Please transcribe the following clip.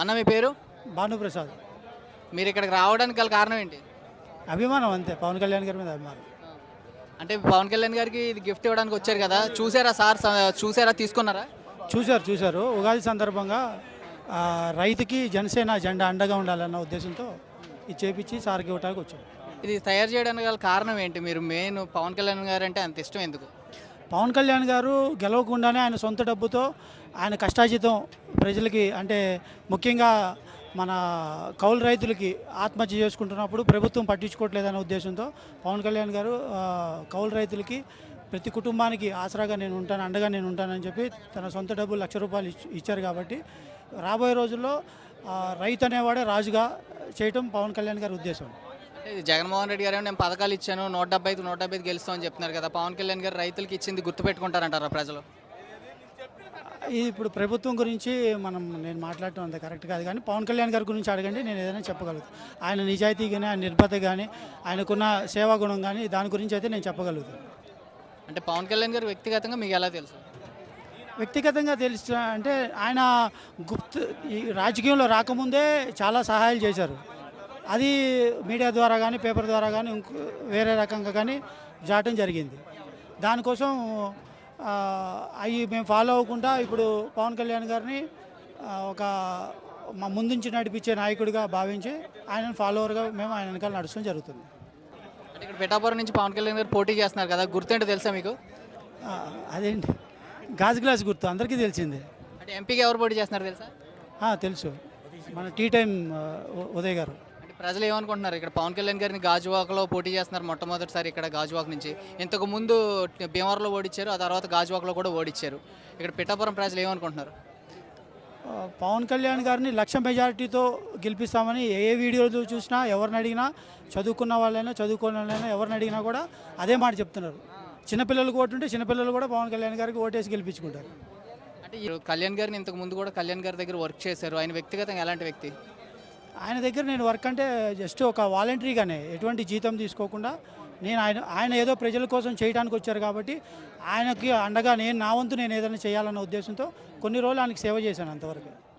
అన్న మీ పేరు? భానుప్రసాద్. మీరు ఇక్కడికి రావడానికి గల కారణం ఏంటి? అభిమానం అంతే పవన్ కళ్యాణ్ గారి మీద అభిమానం. అంటే పవన్ కళ్యాణ్ గారికి ఇది గిఫ్ట్ ఇవ్వడానికి వచ్చారు కదా చూసారా సార్ చూసారా తీసుకున్నారా? చూశారు చూశారు. ఉగాది సందర్భంగా రైతుకి జనసేన జెండా అండగా ఉండాలన్న ఉద్దేశంతో ఇది చేపించి సార్కి ఇవ్వడానికి వచ్చాం. ఇది తయారు చేయడానికి గల కారణం ఏంటి? మీరు మెయిన్ పవన్ కళ్యాణ్ గారు అంటే అంత ఇష్టం ఎందుకు? పవన్ కళ్యాణ్ గారు గెలవకుండానే ఆయన సొంత డబ్బుతో ఆయన కష్టాజితం ప్రజలకి అంటే ముఖ్యంగా మన కౌలు రైతులకి ఆత్మహత్య చేసుకుంటున్నప్పుడు ప్రభుత్వం పట్టించుకోవట్లేదనే ఉద్దేశంతో పవన్ కళ్యాణ్ గారు కౌలు రైతులకి ప్రతి కుటుంబానికి ఆసరాగా నేను ఉంటాను అండగా నేను ఉంటానని చెప్పి తన సొంత డబ్బు లక్ష రూపాయలు ఇచ్చారు కాబట్టి రాబోయే రోజుల్లో రైతు అనేవాడే రాజుగా చేయటం పవన్ కళ్యాణ్ గారి ఉద్దేశం. ఇది జగన్మోహన్ రెడ్డి గారు నేను పథకాలు ఇచ్చాను నూట డెబ్బై ఐదు నూట డెబ్బై ఐదు గెలుస్తామని చెప్తున్నారు కదా. పవన్ కళ్యాణ్ గారు రైతులకి ఇచ్చింది గుర్తుపెట్టుకుంటారంటారా ప్రజలు? ఇది ఇప్పుడు ప్రభుత్వం గురించి మనం నేను మాట్లాడటం అంత కరెక్ట్ కాదు కానీ పవన్ కళ్యాణ్ గారి గురించి అడగండి నేను ఏదైనా చెప్పగలుగుతాను ఆయన నిజాయితీ కానీ ఆయన నిర్భత కానీ ఆయనకున్న సేవా గుణం కానీ దాని గురించి అయితే నేను చెప్పగలుగుతాను అంటే పవన్ కళ్యాణ్ గారు వ్యక్తిగతంగా మీకు ఎలా తెలుసు? వ్యక్తిగతంగా తెలుసు అంటే ఆయన గుప్త ఈ రాజకీయంలో రాకముందే చాలా సహాయాలు చేశారు. అది మీడియా ద్వారా కానీ పేపర్ ద్వారా కానీ ఇంకో వేరే రకంగా కానీ జాటం జరిగింది. దానికోసం అవి మేము ఫాలో అవ్వకుండా ఇప్పుడు పవన్ కళ్యాణ్ గారిని ఒక మా ముందుంచి నడిపించే నాయకుడిగా భావించి ఆయనను ఫాలోవర్గా మేము ఆయన వెనకాల నడుచడం జరుగుతుంది. అంటే ఇక్కడ పిఠాపురం నుంచి పవన్ కళ్యాణ్ గారు పోటీ చేస్తున్నారు కదా గుర్తుంటే తెలుసా మీకు? అదేంటి? గాజు గ్లాస్ గుర్తు అందరికీ తెలిసిందే. అంటే ఎంపీకి ఎవరు పోటీ చేస్తున్నారు తెలుసా? తెలుసు. మన టీ టైం ఉదయ్ గారు. ప్రజలు ఏమనుకుంటున్నారు? ఇక్కడ పవన్ కళ్యాణ్ గారిని గాజువాకలో పోటీ చేస్తున్నారు మొట్టమొదటిసారి ఇక్కడ గాజువాక నుంచి. ఇంతకు ముందు భీమవరంలో ఓడిచ్చారు ఆ తర్వాత గాజువాకలో కూడా ఓడిచ్చారు. ఇక్కడ పిఠాపురం ప్రజలు ఏమనుకుంటున్నారు? పవన్ కళ్యాణ్ గారిని లక్ష మెజారిటీతో గెలిపిస్తామని ఏ వీడియోలు చూసినా ఎవరిని అడిగినా చదువుకున్న వాళ్ళైనా చదువుకున్న వాళ్ళైనా ఎవరిని అడిగినా కూడా అదే మాట చెప్తున్నారు. చిన్నపిల్లలకు ఓటు ఉంటే చిన్నపిల్లలు కూడా పవన్ కళ్యాణ్ గారికి ఓటేసి గెలిపించుకుంటారు. అంటే కళ్యాణ్ గారిని ఇంతకు ముందు కూడా కళ్యాణ్ గారి దగ్గర వర్క్ చేశారు. ఆయన వ్యక్తిగతంగా ఎలాంటి వ్యక్తి? ఆయన దగ్గర నేను వర్క్ అంటే జస్ట్ ఒక వాలంటరీగానే ఎటువంటి జీతం తీసుకోకుండా నేను ఆయన ఆయన ఏదో ప్రజల కోసం చేయడానికి వచ్చారు కాబట్టి ఆయనకి అండగా నేను నా వంతు నేను ఏదైనా చేయాలన్న ఉద్దేశంతో కొన్ని రోజులు ఆయనకి సేవ చేశాను అంతవరకు.